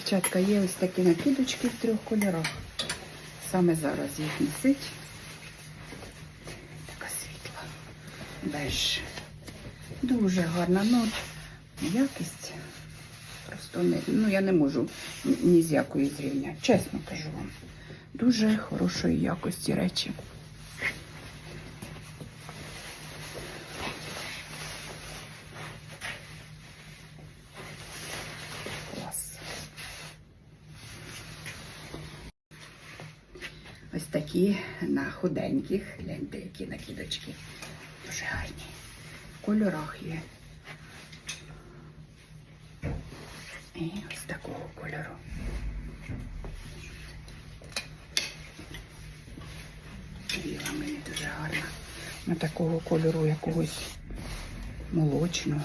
Дівчатка, є ось такі накидочки в трьох кольорах. Саме зараз їх носить. Така світла. Беж. Дуже гарна. Ну, якість. Просто не, ну, я не можу ні з якої зрівняти. Чесно кажу вам. Дуже хорошої якості речі. Ось такі на худеньких. Гляньте, які накидочки. Дуже гарні. В кольорах є. І ось такого кольору. Біла мені дуже гарна. На такого кольору якогось молочного.